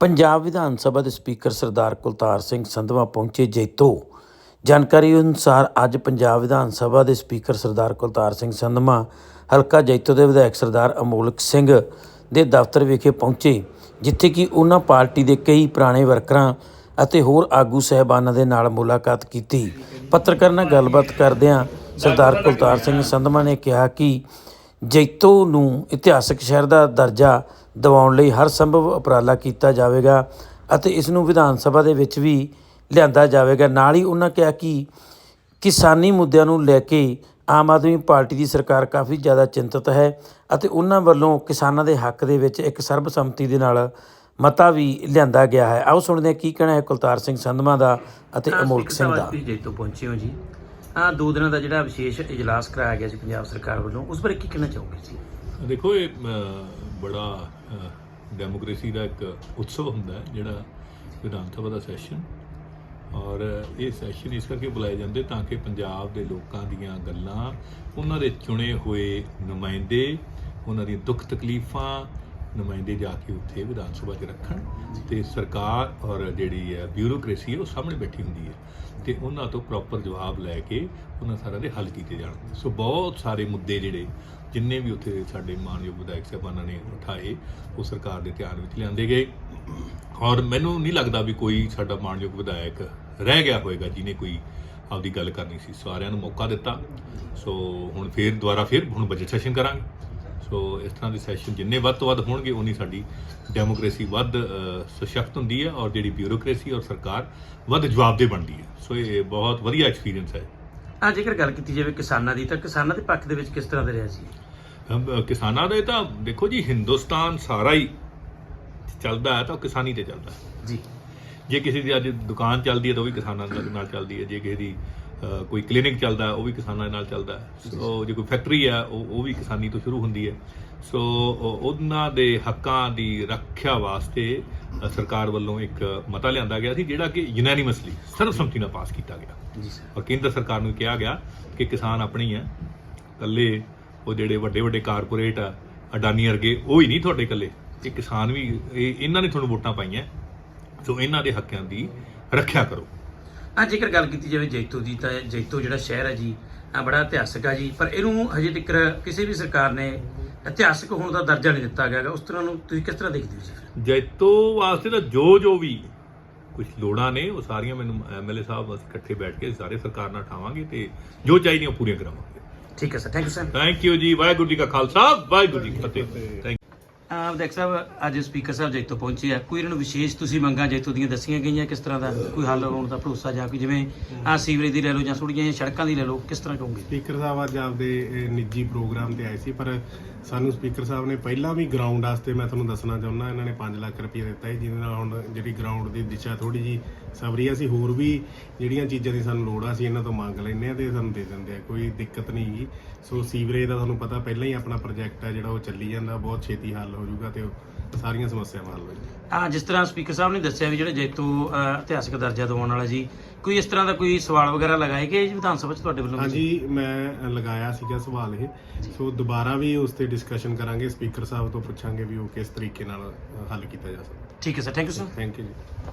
ਪੰਜਾਬ ਵਿਧਾਨ ਸਭਾ ਦੇ ਸਪੀਕਰ ਸਰਦਾਰ ਕੁਲਤਾਰ ਸਿੰਘ ਸੰਧਵਾ ਪਹੁੰਚੇ ਜੈਤੋ। ਜਾਣਕਾਰੀ ਅਨੁਸਾਰ ਅੱਜ ਪੰਜਾਬ ਵਿਧਾਨ ਸਭਾ ਦੇ ਸਪੀਕਰ ਸਰਦਾਰ ਕੁਲਤਾਰ ਸਿੰਘ ਸੰਧਵਾ, ਹਲਕਾ ਜੈਤੋ ਦੇ ਵਿਧਾਇਕ ਸਰਦਾਰ ਅਮੋਲਕ ਸਿੰਘ ਦੇ ਦਫ਼ਤਰ ਵਿਖੇ ਪਹੁੰਚੇ, ਜਿੱਥੇ ਕਿ ਉਹਨਾਂ ਪਾਰਟੀ ਦੇ ਕਈ ਪੁਰਾਣੇ ਵਰਕਰਾਂ ਅਤੇ ਹੋਰ ਆਗੂ ਸਹਿਬਾਨਾਂ ਦੇ ਨਾਲ ਮੁਲਾਕਾਤ ਕੀਤੀ। ਪੱਤਰਕਾਰ ਨਾਲ ਗੱਲਬਾਤ ਕਰਦਿਆਂ ਸਰਦਾਰ ਕੁਲਤਾਰ ਸਿੰਘ ਸੰਧਵਾ ਨੇ ਕਿਹਾ ਕਿ ਜੈਤੋ ਨੂੰ ਇਤਿਹਾਸਕ ਸ਼ਹਿਰ ਦਾ ਦਰਜਾ ਦਿਵਾਉਣ ਲਈ ਹਰ ਸੰਭਵ ਉਪਰਾਲਾ ਕੀਤਾ ਜਾਵੇਗਾ ਅਤੇ ਇਸ ਨੂੰ ਵਿਧਾਨ ਸਭਾ ਦੇ ਵਿੱਚ ਵੀ ਲਿਆਂਦਾ ਜਾਵੇਗਾ। ਨਾਲ ਹੀ ਉਹਨਾਂ ਕਿਹਾ ਕਿ ਕਿਸਾਨੀ ਮੁੱਦਿਆਂ ਨੂੰ ਲੈ ਕੇ ਆਮ ਆਦਮੀ ਪਾਰਟੀ ਦੀ ਸਰਕਾਰ ਕਾਫੀ ਜ਼ਿਆਦਾ ਚਿੰਤਤ ਹੈ ਅਤੇ ਉਹਨਾਂ ਵੱਲੋਂ ਕਿਸਾਨਾਂ ਦੇ ਹੱਕ ਦੇ ਵਿੱਚ ਇੱਕ ਸਰਬਸੰਮਤੀ ਦੇ ਨਾਲ ਮਤਾ ਵੀ ਲਿਆਂਦਾ ਗਿਆ ਹੈ। ਆਓ ਸੁਣਦੇ ਹਾਂ ਕੀ ਕਹਿਣਾ ਹੈ ਕੁਲਤਾਰ ਸਿੰਘ ਸੰਧਮਾ ਦਾ ਅਤੇ ਅਮੋਲਕ ਸਿੰਘ ਦਾ। ਜੈਤੋ ਪਹੁੰਚੇ ਹੋ ਜੀ। ਆ ਦੋ ਦਿਨਾਂ ਦਾ ਜਿਹੜਾ ਵਿਸ਼ੇਸ਼ ਇਜਲਾਸ ਕਰਾਇਆ ਗਿਆ ਸੀ ਪੰਜਾਬ ਸਰਕਾਰ ਵੱਲੋਂ ਉਸ ਬਾਰੇ ਕੀ ਕਹਿਣਾ ਚਾਹੋਗੇ ਜੀ? ਦੇਖੋ ਇਹ ਬੜਾ ਅ, ਡੈਮੋਕ੍ਰੇਸੀ ਦਾ ਇੱਕ ਉਤਸਵ ਹੁੰਦਾ ਜਿਹੜਾ ਵਿਧਾਨ ਸਭਾ ਦਾ ਸੈਸ਼ਨ ਔਰ ਇਹ ਸੈਸ਼ਨ ਇਸ ਕਰਕੇ ਬੁਲਾਏ ਜਾਂਦੇ ਤਾਂ ਕਿ ਪੰਜਾਬ ਦੇ ਲੋਕਾਂ ਦੀਆਂ ਗੱਲਾਂ ਉਹਨਾਂ ਦੇ ਚੁਣੇ ਹੋਏ ਨੁਮਾਇੰਦੇ ਉਹਨਾਂ ਦੀਆਂ ਦੁੱਖ ਤਕਲੀਫਾਂ ਨੁਮਾਇੰਦੇ ਜਾ ਕੇ ਉੱਥੇ ਵਿਧਾਨ ਸਭਾ 'ਚ ਰੱਖਣ ਤੇ ਸਰਕਾਰ ਔਰ ਜਿਹੜੀ ਹੈ ਬਿਊਰੋਕ੍ਰੇਸੀ ਹੈ ਉਹ ਸਾਹਮਣੇ ਬੈਠੀ ਹੁੰਦੀ ਹੈ ਤੇ ਉਹਨਾਂ ਤੋਂ ਪ੍ਰੋਪਰ ਜਵਾਬ ਲੈ ਕੇ ਉਹਨਾਂ ਸਾਰਿਆਂ ਦੇ ਹੱਲ ਕੀਤੇ ਜਾਣ। ਸੋ ਬਹੁਤ ਸਾਰੇ ਮੁੱਦੇ ਜਿਹੜੇ ਜਿੰਨੇ ਵੀ ਉੱਥੇ ਸਾਡੇ ਮਾਨਯੋਗ ਵਿਧਾਇਕ ਸਾਹਿਬਾਨਾਂ ਨੇ ਉਠਾਏ, ਉਹ ਸਰਕਾਰ ਦੇ ਧਿਆਨ ਵਿੱਚ ਲਿਆਂਦੇ ਗਏ। ਔਰ ਮੈਨੂੰ ਨਹੀਂ ਲੱਗਦਾ ਵੀ ਕੋਈ ਸਾਡਾ ਮਾਨਯੋਗ ਵਿਧਾਇਕ ਰਹਿ ਗਿਆ ਹੋਵੇਗਾ ਜਿਹਨੇ ਕੋਈ ਆਪਦੀ ਗੱਲ ਕਰਨੀ ਸੀ। ਸਾਰਿਆਂ ਨੂੰ ਮੌਕਾ ਦਿੱਤਾ। ਸੋ ਹੁਣ ਫੇਰ ਦੁਬਾਰਾ ਫੇਰ ਹੁਣ ਬਜਟ ਸੈਸ਼ਨ ਕਰਾਂਗੇ। ਸੋ ਇਸ ਤਰ੍ਹਾਂ ਦੇ ਸੈਸ਼ਨ ਜਿੰਨੇ ਵੱਧ ਤੋਂ ਵੱਧ ਹੋਣਗੇ ਉਨੀ ਸਾਡੀ ਡੈਮੋਕ੍ਰੇਸੀ ਵੱਧ ਸਸ਼ਕਤ ਹੁੰਦੀ ਹੈ ਔਰ ਜਿਹੜੀ ਬਿਊਰੋਕ੍ਰੇਸੀ ਔਰ ਸਰਕਾਰ ਵੱਧ ਜਵਾਬਦੇਹ ਬਣਦੀ ਹੈ। ਸੋ ਇਹ ਬਹੁਤ ਵਧੀਆ ਐਕਸਪੀਰੀਅੰਸ ਹੈ। ਆ ਜੇਕਰ ਗੱਲ ਕੀਤੀ ਜਾਵੇ ਕਿਸਾਨਾਂ ਦੀ ਤਾਂ ਕਿਸਾਨਾਂ ਦੇ ਪੱਖ ਦੇ ਵਿੱਚ ਕਿਸ ਤਰ੍ਹਾਂ ਦਾ ਰਿਹਾ ਸੀ ਕਿਸਾਨਾਂ ਦਾ ਤਾਂ ਦੇਖੋ ਜੀ ਹਿੰਦੁਸਤਾਨ ਸਾਰਾ ਹੀ ਚੱਲਦਾ ਹੈ ਤਾਂ ਉਹ ਕਿਸਾਨੀ ਤੇ ਚੱਲਦਾ ਹੈ। ਜੀ। ਜੇ ਕਿਸੇ ਦੀ ਅੱਜ ਦੁਕਾਨ ਚੱਲਦੀ ਹੈ ਤਾਂ ਉਹ ਵੀ ਕਿਸਾਨਾਂ ਦੇ ਨਾਲ ਚੱਲਦੀ ਹੈ ਜੇ ਕਿਸੇ ਦੀ ਕੋਈ ਕਲੀਨਿਕ ਚੱਲਦਾ ਉਹ ਵੀ ਕਿਸਾਨਾਂ ਦੇ ਨਾਲ ਚੱਲਦਾ ਸੋ ਜੇ ਕੋਈ ਫੈਕਟਰੀ ਹੈ ਉਹ ਉਹ ਵੀ ਕਿਸਾਨੀ ਤੋਂ ਸ਼ੁਰੂ ਹੁੰਦੀ ਹੈ। ਸੋ ਉਹ- ਉਹਨਾਂ ਦੇ ਹੱਕਾਂ ਦੀ ਰੱਖਿਆ ਵਾਸਤੇ ਸਰਕਾਰ ਵੱਲੋਂ ਇੱਕ ਮਤਾ ਲਿਆਂਦਾ ਗਿਆ ਸੀ ਜਿਹੜਾ ਕਿ ਯੂਨੈਨਿਮਸਲੀ ਸਰਬਸੰਮਤੀ ਨਾਲ ਪਾਸ ਕੀਤਾ ਗਿਆ। ਜੀ ਸਰ। ਔਰ ਕੇਂਦਰ ਸਰਕਾਰ ਨੂੰ ਕਿਹਾ ਗਿਆ ਕਿ ਕਿਸਾਨ ਆਪਣੇ ਹੀ ਆ ਇਕੱਲੇ ਉਹ ਜਿਹੜੇ ਵੱਡੇ ਵੱਡੇ ਕਾਰਪੋਰੇਟ ਆ ਅਡਾਨੀ ਵਰਗੇ ਉਹ ਹੀ ਨਹੀਂ ਤੁਹਾਡੇ ਇਕੱਲੇ। ਇਹ ਕਿਸਾਨ ਵੀ ਇਹ ਇਹਨਾਂ ਨੇ ਤੁਹਾਨੂੰ ਵੋਟਾਂ ਪਾਈਆਂ। ਸੋ ਇਹਨਾਂ ਦੇ ਹੱਕਾਂ ਦੀ ਰੱਖਿਆ ਕਰੋ। ਆ ਜੇਕਰ ਗੱਲ ਕੀਤੀ ਜਾਵੇ ਜੈਤੋ ਦੀ ਤਾਂ ਜੈਤੋ ਜਿਹੜਾ ਸ਼ਹਿਰ ਹੈ ਜੀ ਆ ਬੜਾ ਇਤਿਹਾਸਕ ਆ ਜੀ ਪਰ ਇਹਨੂੰ ਹਜੇ ਤੱਕ ਕਿਸੇ ਵੀ ਸਰਕਾਰ ਨੇ ਇਤਿਹਾਸਕ ਹੋਣ ਦਾ ਦਰਜਾ ਨਹੀਂ ਦਿੱਤਾ ਗਿਆ। ਉਸ ਤਰ੍ਹਾਂ ਨੂੰ ਤੁਸੀਂ ਕਿਸ ਤਰ੍ਹਾਂ ਦੇਖਦੇ ਹੋ ਜੀ? ਜੈਤੋ ਵਾਸਤੇ ਤਾਂ ਜੋ ਜੋ ਵੀ ਕੁਝ ਲੋੜਾਂ ਨੇ ਉਹ ਸਾਰੀਆਂ ਮੈਨੂੰ ਐਮਐਲਏ ਸਾਹਿਬ ਅਸੀਂ ਇਕੱਠੇ ਬੈਠ ਕੇ ਸਾਰੇ ਸਰਕਾਰ ਨਾਲ ਠਾਵਾਂਗੇ ਤੇ ਜੋ ਚਾਹੀਦੀਆਂ ਉਹ ਪੂਰੀਆਂ ਕਰਾਵਾਂਗੇ। ਠੀਕ ਹੈ sir thank you sir thank you ਜੀ ਵਾਹਿਗੁਰੂ ਜੀ ਕਾ ਖਾਲਸਾ ਵਾਹਿਗੁਰੂ ਜੀ ਕੀ ਫਤਿਹ। ਥੈਂਕ ਵਿਧਾਇਕ ਸਾਹਿਬ, ਅੱਜ ਸਪੀਕਰ ਸਾਹਿਬ ਜੈਤੋ ਪਹੁੰਚੇ ਆ। ਕੋਈ ਇਹਨਾਂ ਨੂੰ ਵਿਸ਼ੇਸ਼ ਤੁਸੀਂ ਮੰਗਾਂ ਜੈਤੋ ਦੀਆਂ ਦੱਸੀਆਂ ਗਈਆਂ ਕਿਸ ਤਰ੍ਹਾਂ ਦਾ ਕੋਈ ਹੱਲ ਹੋਣ ਦਾ ਭਰੋਸਾ ਜਾਂ ਕੋਈ ਜਿਵੇਂ ਆ ਸੀਵਰੇਜ ਦੀ ਲੈ ਲਓ ਜਾਂ ਥੋੜੀਆਂ ਸੜਕਾਂ ਦੀ ਲੈ ਲਓ, ਕਿਸ ਤਰ੍ਹਾਂ ਕਹੋਗੇ? ਸਪੀਕਰ ਸਾਹਿਬ, ਅੱਜ ਆਪਦੇ ਨਿੱਜੀ ਪ੍ਰੋਗਰਾਮ ਤੇ ਆਏ ਸੀ, ਪਰ ਸਾਨੂੰ ਸਪੀਕਰ ਸਾਹਿਬ ਨੇ ਪਹਿਲਾਂ ਵੀ ਗਰਾਊਂਡ ਵਾਸਤੇ ਮੈਂ ਤੁਹਾਨੂੰ ਦੱਸਣਾ ਚਾਹੁੰਦਾ, ਇਹਨਾਂ ਨੇ 5 ਲੱਖ ਰੁਪਏ ਦਿੱਤਾ ਹੈ ਜਿਹਦੇ ਨਾਲ ਹੁਣ ਜਿਹੜੀ ਗਰਾਊਂਡ ਦੀ ਦਿਸ਼ਾ ਥੋੜੀ ਜੀ ਸਵਰੀ ਆ ਸੀ ਹੋਰ ਵੀ ਜਿਹੜੀਆਂ ਚੀਜ਼ਾਂ ਦੀ ਸਾਨੂੰ ਲੋੜ ਆ, ਅਸੀਂ ਇਹਨਾਂ ਤੋਂ ਮੰਗ ਲੈਂਦੇ ਆ ਤੇ ਸਾਨੂੰ ਦੇ ਦਿੰਦੇ ਆ, ਕੋਈ ਦਿੱਕਤ ਨਹੀਂ ਗੀ ਸੋ ਸੀਵਰੇਜ ਦਾ ਤੁਹਾਨੂੰ ਪਤਾ, ਪਹਿਲਾਂ ਹੀ ਆਪਣਾ ਪ੍ਰੋਜੈਕਟ ਆ ਜਿਹੜਾ ਉਹ ਚੱਲੀ ਜਾਂਦਾ, ਬਹੁਤ ਛੇਤੀ ਹੱਲ ਹੋ ਜਾਊਗਾ ਤੇ ਉਹ ਸਾਰੀਆਂ ਸਮੱਸਿਆਵਾਂ ਹੱਲ ਹੋ ਜਾਣਗੀਆਂ ਆ ਜਿਸ ਤਰ੍ਹਾਂ ਸਪੀਕਰ ਸਾਹਿਬ ਨੇ ਦੱਸਿਆ ਵੀ ਜਿਹੜਾ ਜੈਤੋ ਅ, ਇਤਿਹਾਸਕ ਦਰਜਾ ਦਿਵਾਉਣ ਵਾਲਾ ਜੀ ਕੋਈ ਇਸ ਤਰ੍ਹਾਂ ਦਾ ਕੋਈ ਸਵਾਲ ਵਗੈਰਾ ਲਗਾਏ ਗਏ ਜੀ ਵਿਧਾਨ ਸਭਾ 'ਚ ਤੁਹਾਡੇ ਵੱਲੋਂ? ਹਾਂਜੀ ਮੈਂ ਲਗਾਇਆ ਸੀਗਾ ਸਵਾਲ ਇਹ। ਸੋ ਦੁਬਾਰਾ ਵੀ ਉਸ ਤੇ ਡਿਸਕਸ਼ਨ ਕਰਾਂਗੇ ਸਪੀਕਰ ਸਾਹਿਬ ਤੋਂ ਪੁੱਛਾਂਗੇ ਵੀ ਉਹ ਕਿਸ ਤਰੀਕੇ ਨਾਲ ਅ, ਹੱਲ ਕੀਤਾ ਜਾ ਸਕਦਾ। ਠੀਕ ਹੈ sir thank you sir thank you ਜੀ।